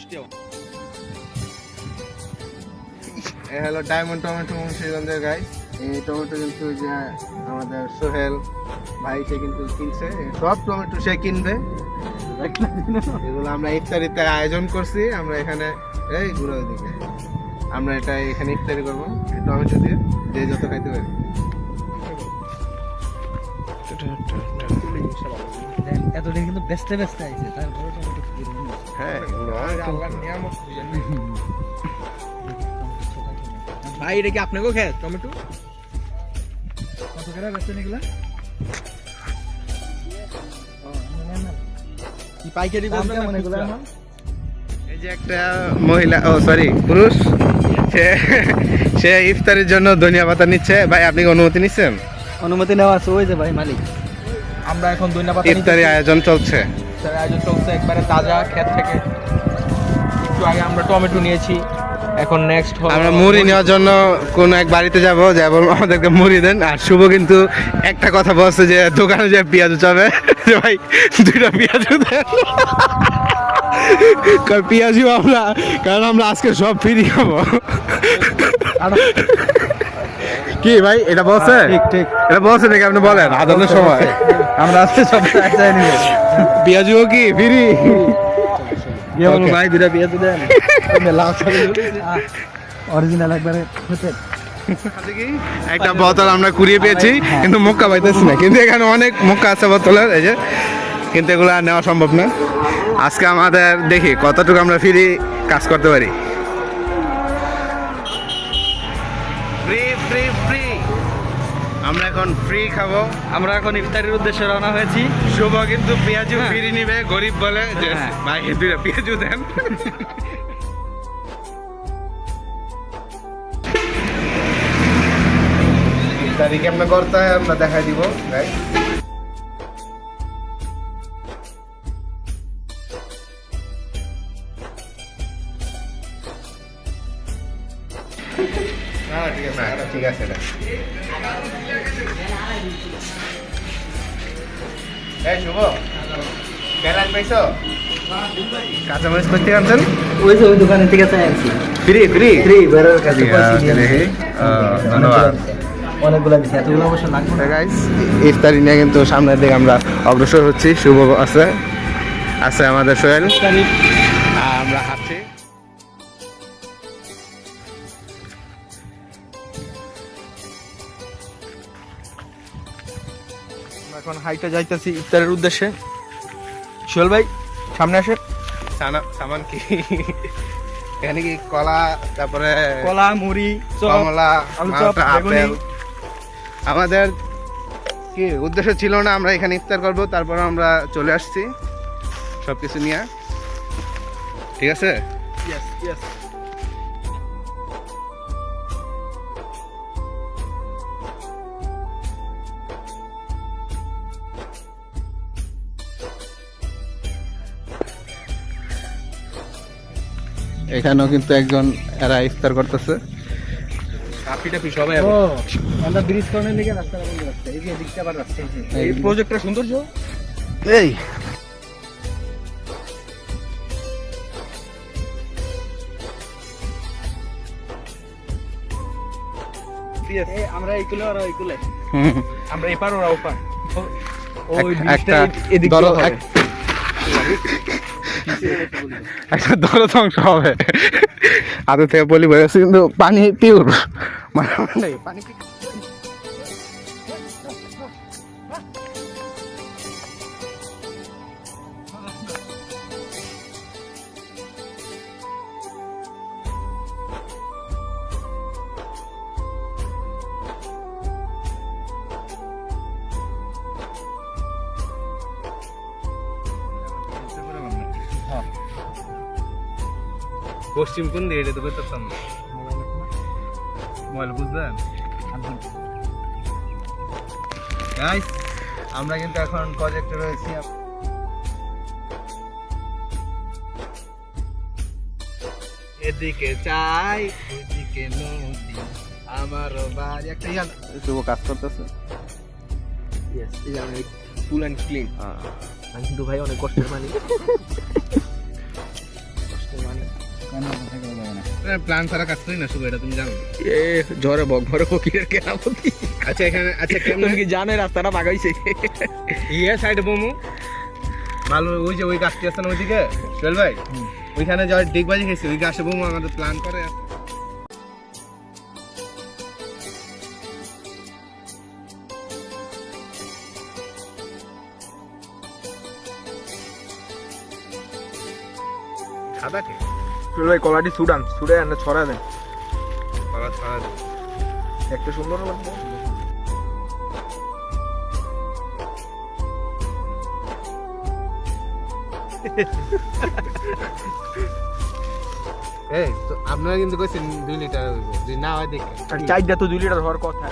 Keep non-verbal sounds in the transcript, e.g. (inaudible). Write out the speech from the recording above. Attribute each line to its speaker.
Speaker 1: দশটিও
Speaker 2: এ হলো diamond tomato মুন্সিগঞ্জের গাই এই টমেটো কিন্তু যে আমাদের সোহেল ভাই সে কিন্তু কিনছে। সব টমেটো সে কিনবে। এগুলো আমরা ইফতারিতে আয়োজন করছি। আমরা এখানে এই ঘুরে ওইদিকে আমরা এটা এখানে ইফতারি করব। টমেটো দিয়ে যে যত খাইতে পারি।
Speaker 3: এতদিন কিন্তু আইছে তারপরে টমেটো
Speaker 2: হ্যাঁ আল্লাহর নিয়ামত
Speaker 1: ভাই এটা কি আপনাকেও খেয়ে টমেটো
Speaker 3: কত করে বেচছেন এগুলা?
Speaker 1: কি পাইকারি
Speaker 3: দাম
Speaker 1: না
Speaker 3: এগুলা?
Speaker 2: এই যে একটা মহিলা ও সরি পুরুষ সে সে ইফতারির জন্য ধনিয়া পাতা নিচ্ছে। ভাই আপনি কি অনুমতি নিচ্ছেন?
Speaker 3: অনুমতি নেওয়া আছে ওই যে ভাই মালিক।
Speaker 1: আমরা এখন দৈন্য পাতা
Speaker 2: ইফতারি আয়োজন চলছে।
Speaker 1: ইফতারি আয়োজন চলছে একবারে তাজা ক্ষেত থেকে। একটু আগে আমরা টমেটো নিয়েছি এখন নেক্সট
Speaker 2: আমরা মুড়ি নেওয়ার জন্য কোন এক বাড়িতে যাব যাব আমাদেরকে মুড়ি দেন। আর শুভ কিন্তু একটা কথা বলছে যে দোকানে যে পেঁয়াজ চাবে ভাই দুইটা পেঁয়াজ দেন পেঁয়াজও আমরা কারণ আমরা আজকে সব ফ্রি খাব। কি ভাই এটা বলছে?
Speaker 3: ঠিক ঠিক।
Speaker 2: এটা বলছে নাকি আপনি বলেন? আদানের সময়।
Speaker 3: আমরা আজকে সব চাই নিব
Speaker 2: পেঁয়াজও কি? ফ্রি.
Speaker 3: ভাই দুটা পেঁয়াজ দেন। অরিজিনাল একবারে হতে
Speaker 2: একটা বোতল আমরা কুড়িয়ে পেয়েছি কিন্তু মক্কা পাইতেছি না। কিন্তু এখানে অনেক মক্কা আছে বোতলের এই যে। কিন্তু এগুলো আর নেওয়া সম্ভব না। আজকে আমাদের দেখি কতটুকু আমরা ফ্রি কাজ করতে পারি। আমরা এখন ফ্রি খাব।
Speaker 3: আমরা এখন ইফতারির উদ্দেশ্যে রওনা হয়েছি।
Speaker 2: শুভ কিন্তু পেঁয়াজু ফিরি নিবে গরিব বলে। যে
Speaker 3: হ্যাঁ।
Speaker 2: ভাই দুইটা পেঁয়াজু দেন। ইফতারি আমরা করতে হয় আমরা দেখাই দিব guys। না, ঠিক আছে, না, ঠিক আছে এটা। এই শুভ। বেলান পাইছো? কাঁচামরিচ করতে আনছেন?
Speaker 3: ওই যে ওই দোকানে থেকে চাই আনছি।
Speaker 2: ফ্রি ফ্রি
Speaker 3: ফ্রি বেরোর কাছে
Speaker 2: ঠিক
Speaker 3: পয়সা
Speaker 2: আছে,
Speaker 3: দিয়ে
Speaker 2: দেখি।
Speaker 3: আনছি।
Speaker 2: আহ, ধন্যবাদ।
Speaker 3: অনেকগুলো দিচ্ছে এতগুলো অবশ্য লাগবে
Speaker 2: গাইস ইফতারি নিয়ে কিন্তু সামনের দিকে আমরা অগ্রসর হচ্ছি। শুভ আছে আছে আমাদের সোহেল। আমরা হাঁটছি।
Speaker 1: আমরা এখন হাইটে যাইতেছি ইফতারের উদ্দেশ্যে। সোহেল ভাই সামনে আসে
Speaker 2: সামান কি? এখানে কি কলা তারপরে
Speaker 1: কলা মুড়ি
Speaker 2: কমলা। আপেল। আমাদের কি উদ্দেশ্য ছিল না আমরা এখানে ইফতার করব তারপর আমরা চলে আসছি সব কিছু নিয়ে। ঠিক আছে?
Speaker 1: ইয়েস ইয়েস
Speaker 2: এখানেও কিন্তু একজন এরা ইফতার করতেছে।
Speaker 3: এই
Speaker 1: আমরা এইগুলো আর ওইগুলো। (laughs) আমরা এপার ওরা ওপার। ওই
Speaker 2: একটা
Speaker 1: এদিক- (laughs) (laughs)
Speaker 2: একটা দরদ অংশ হবে। হাতে থেকে বলি বেরোচ্ছে কিন্তু পানি পিওর মানে নেই পানি পশ্চিম কোন দিকে এটা তো বুঝতাম না মোবাইল বুঝলেন? আমরা কিন্তু এখন প্রজেক্টে রয়েছি। এদিকে চাই এদিকে নদী আমার বাড়ি। একটা ইয়ান শুভ কাজ করতেছে।
Speaker 1: এই যে ফুল অ্যান্ড ক্লিন আমি কিন্তু ভাই অনেক কষ্টের মালিক। কষ্টের মালিক।
Speaker 3: কেন কথা করা যাবে না
Speaker 2: প্ল্যান ছাড়া কাজ করি না শুভ এটা তুমি জানো।
Speaker 1: এ ঝড়ে বক ভরে ফকিরের কেরামতি।
Speaker 2: আচ্ছা এখানে আচ্ছা কেমন?
Speaker 1: কি জানো রাস্তাটা বাগাইছে?
Speaker 2: ইয়ে সাইডে বমু। ভালো ওই যে ওই গাছটি আছে না ওইদিকে? সোহেল ভাই? ওইখানে যাওয়ার ডিগবাজি খেয়েছি ওই গাছে বমু আমাদের প্ল্যান করে। সাদা ঠিক
Speaker 1: চল ভাই কলাটি আনে ছড়া দেন।
Speaker 2: বাবা ছাড়া
Speaker 1: একটা সুন্দর লাগবে
Speaker 2: এই তো আপনারা কিন্তু কইছেন দুই লিটার হইব যদি না হয় দেখেন।
Speaker 1: আর চাইটা তো দুই লিটার হওয়ার কথা।